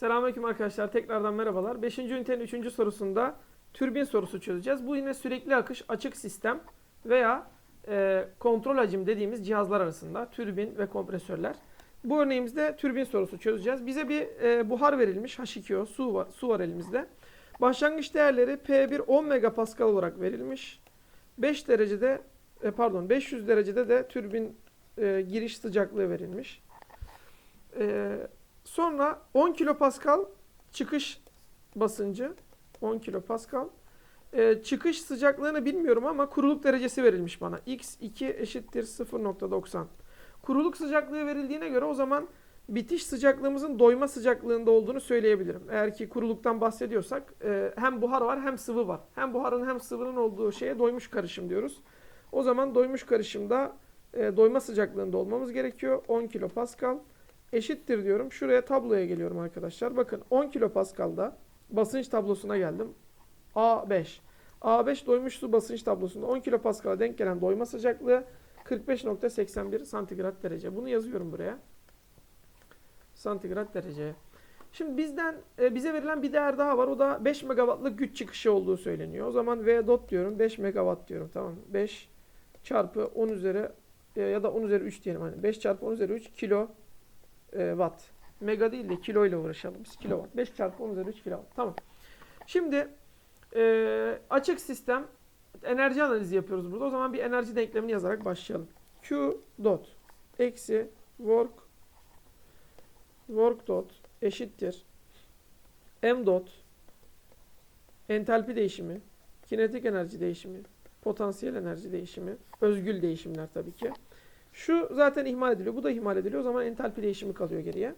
Selamünaleyküm arkadaşlar. Tekrardan merhabalar. 5. ünitenin 3. sorusunda türbin sorusu çözeceğiz. Bu yine sürekli akış açık sistem veya e, kontrol hacim dediğimiz cihazlar arasında türbin ve kompresörler. Bu örneğimizde türbin sorusu çözeceğiz. Bize bir e, buhar verilmiş. H2O su var, su var elimizde. Başlangıç değerleri P1 10 megapascal olarak verilmiş. 5 derecede e, pardon 500 derecede de türbin e, giriş sıcaklığı verilmiş. E, Sonra 10 kilopascal çıkış basıncı 10 kilopascal. Ee, çıkış sıcaklığını bilmiyorum ama kuruluk derecesi verilmiş bana. X2 eşittir 0.90. Kuruluk sıcaklığı verildiğine göre o zaman bitiş sıcaklığımızın doyma sıcaklığında olduğunu söyleyebilirim. Eğer ki kuruluktan bahsediyorsak e, hem buhar var hem sıvı var. Hem buharın hem sıvının olduğu şeye doymuş karışım diyoruz. O zaman doymuş karışımda e, doyma sıcaklığında olmamız gerekiyor. 10 kilopascal eşittir diyorum. Şuraya tabloya geliyorum arkadaşlar. Bakın 10 kilopascal'da basınç tablosuna geldim. A5. A5 doymuş su basınç tablosunda 10 kilopascal'a denk gelen doyma sıcaklığı 45.81 santigrat derece. Bunu yazıyorum buraya. Santigrat derece. Şimdi bizden e, bize verilen bir değer daha var. O da 5 megawattlık güç çıkışı olduğu söyleniyor. O zaman V dot diyorum. 5 megawatt diyorum. Tamam. 5 çarpı 10 üzeri e, ya da 10 üzeri 3 diyelim. Hani 5 çarpı 10 üzeri 3 kilo e, watt. Mega değil de kilo ile uğraşalım. Biz kilowatt. 5 çarpı 10 üzeri 3 kilowatt. Tamam. Şimdi e, açık sistem enerji analizi yapıyoruz burada. O zaman bir enerji denklemini yazarak başlayalım. Q dot eksi work work dot eşittir m dot entalpi değişimi, kinetik enerji değişimi, potansiyel enerji değişimi, özgül değişimler tabii ki. Şu zaten ihmal ediliyor. Bu da ihmal ediliyor. O zaman entalpi değişimi kalıyor geriye.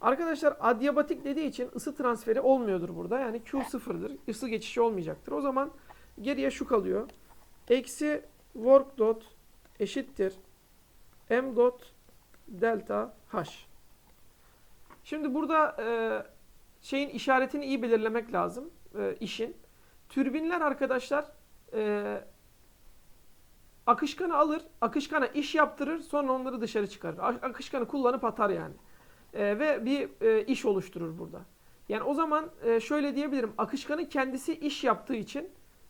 Arkadaşlar adyabatik dediği için ısı transferi olmuyordur burada. Yani Q sıfırdır. Isı geçişi olmayacaktır. O zaman geriye şu kalıyor. Eksi work dot eşittir m dot delta h. Şimdi burada e, şeyin işaretini iyi belirlemek lazım. E, işin. Türbinler arkadaşlar e, akışkanı alır, akışkana iş yaptırır, sonra onları dışarı çıkarır. Akışkanı kullanıp atar yani. E, ve bir e, iş oluşturur burada. Yani o zaman e, şöyle diyebilirim. Akışkanın kendisi iş yaptığı için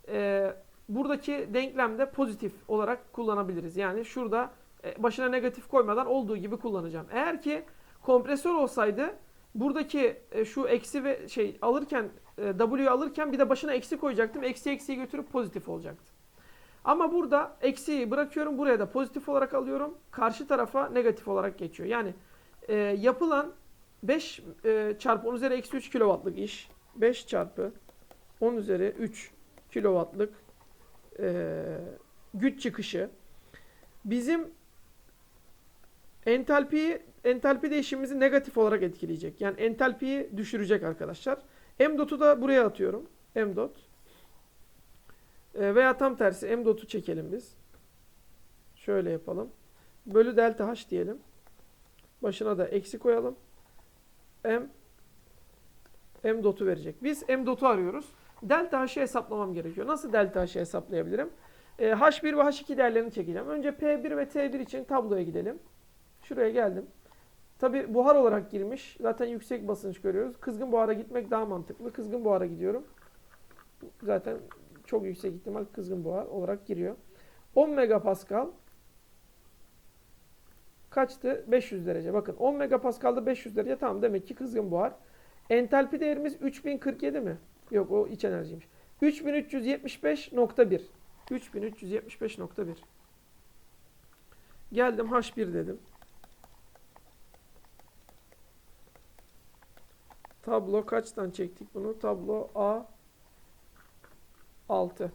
e, buradaki denklemde pozitif olarak kullanabiliriz. Yani şurada e, başına negatif koymadan olduğu gibi kullanacağım. Eğer ki kompresör olsaydı buradaki e, şu eksi ve şey alırken e, W'yu alırken bir de başına eksi koyacaktım. Eksi eksiyi götürüp pozitif olacaktı. Ama burada eksiyi bırakıyorum. Buraya da pozitif olarak alıyorum. Karşı tarafa negatif olarak geçiyor. Yani e, yapılan 5 e, çarpı 10 üzeri eksi 3 kilowattlık iş. 5 çarpı 10 üzeri 3 kilowattlık e, güç çıkışı. Bizim entalpiyi entalpi değişimimizi negatif olarak etkileyecek. Yani entalpiyi düşürecek arkadaşlar. M dot'u da buraya atıyorum. M dot. E, veya tam tersi M dot'u çekelim biz. Şöyle yapalım. Bölü delta H diyelim. Başına da eksi koyalım. M M dot'u verecek. Biz M dot'u arıyoruz. Delta H'ı hesaplamam gerekiyor. Nasıl delta H'ı hesaplayabilirim? E, H1 ve H2 değerlerini çekeceğim. Önce P1 ve T1 için tabloya gidelim. Şuraya geldim. Tabi buhar olarak girmiş. Zaten yüksek basınç görüyoruz. Kızgın buhara gitmek daha mantıklı. Kızgın buhara gidiyorum. Zaten çok yüksek ihtimal kızgın buhar olarak giriyor. 10 megapascal kaçtı? 500 derece. Bakın 10 megapascal'da 500 derece. Tamam demek ki kızgın buhar. Entalpi değerimiz 3047 mi? Yok o iç enerjiymiş. 3375.1 3375.1 Geldim H1 dedim. Tablo kaçtan çektik bunu? Tablo A 6.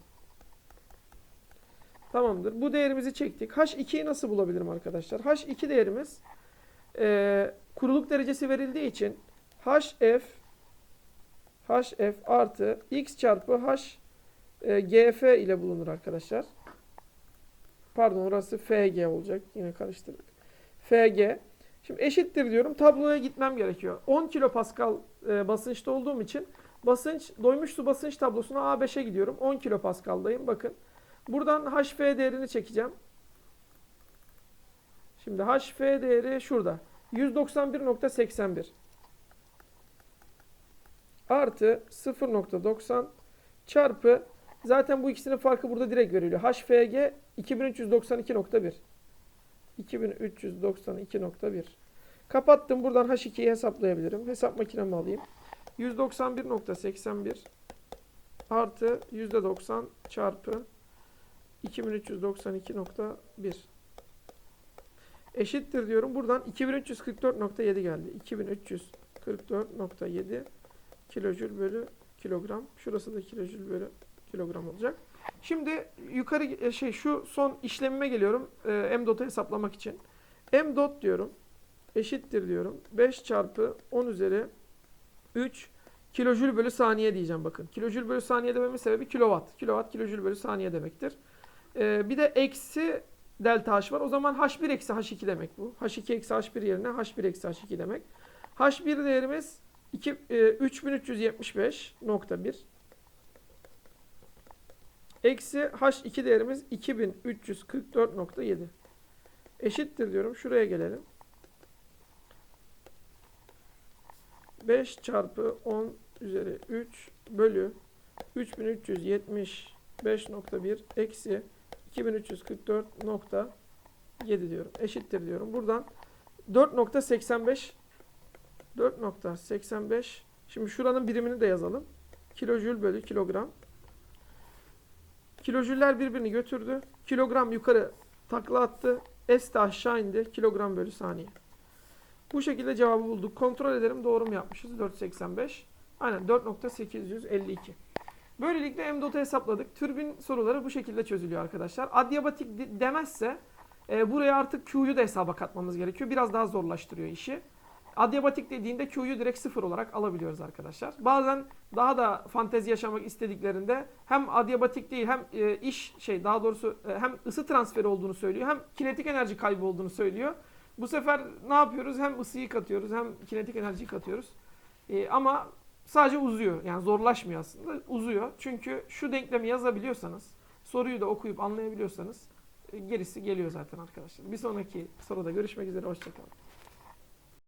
Tamamdır. Bu değerimizi çektik. H2'yi nasıl bulabilirim arkadaşlar? H2 değerimiz e, kuruluk derecesi verildiği için HF HF artı X çarpı H e, GF ile bulunur arkadaşlar. Pardon orası FG olacak. Yine karıştırdık. FG. Şimdi eşittir diyorum. Tabloya gitmem gerekiyor. 10 kilopascal e, basınçta olduğum için basınç doymuş su basınç tablosuna A5'e gidiyorum. 10 kilopascal'dayım. Bakın. Buradan HF değerini çekeceğim. Şimdi HF değeri şurada. 191.81. artı 0.90 çarpı zaten bu ikisinin farkı burada direkt veriliyor. HFG 2392.1 2392.1 Kapattım. Buradan H2'yi hesaplayabilirim. Hesap makinemi alayım. 191.81 artı %90 çarpı 2392.1 eşittir diyorum. Buradan 2344.7 geldi. 2344.7 kilojül bölü kilogram. Şurası da kilojül bölü kilogram olacak. Şimdi yukarı e, şey şu son işlemime geliyorum. E, M dot'u hesaplamak için. M dot diyorum. Eşittir diyorum. 5 çarpı 10 üzeri 3 kilojül bölü saniye diyeceğim bakın. Kilojül bölü saniye dememin sebebi kilowatt. Kilowatt kilojül bölü saniye demektir. E, bir de eksi delta H var. O zaman H1 eksi H2 demek bu. H2 eksi H1 yerine H1 eksi H2 demek. H1 değerimiz 2, e, 3375.1 Eksi H2 değerimiz 2344.7 Eşittir diyorum. Şuraya gelelim. 5 çarpı 10 üzeri 3 bölü 3375.1 eksi 2344.7 diyorum. Eşittir diyorum. Buradan 4.85 4.85 Şimdi şuranın birimini de yazalım. Kilojül bölü kilogram. Kilojüller birbirini götürdü. Kilogram yukarı takla attı. S de aşağı indi. Kilogram bölü saniye. Bu şekilde cevabı bulduk. Kontrol edelim doğru mu yapmışız? 4.85. Aynen 4.852. Böylelikle M.dot'u hesapladık. Türbin soruları bu şekilde çözülüyor arkadaşlar. Adyabatik de- demezse e, buraya artık Q'yu da hesaba katmamız gerekiyor. Biraz daha zorlaştırıyor işi. Adyabatik dediğinde Q'yu direkt sıfır olarak alabiliyoruz arkadaşlar. Bazen daha da fantezi yaşamak istediklerinde hem adyabatik değil hem e, iş şey daha doğrusu e, hem ısı transferi olduğunu söylüyor hem kinetik enerji kaybı olduğunu söylüyor. Bu sefer ne yapıyoruz? Hem ısıyı katıyoruz hem kinetik enerjiyi katıyoruz. E, ama sadece uzuyor. Yani zorlaşmıyor aslında. Uzuyor. Çünkü şu denklemi yazabiliyorsanız, soruyu da okuyup anlayabiliyorsanız e, gerisi geliyor zaten arkadaşlar. Bir sonraki soruda görüşmek üzere. Hoşçakalın.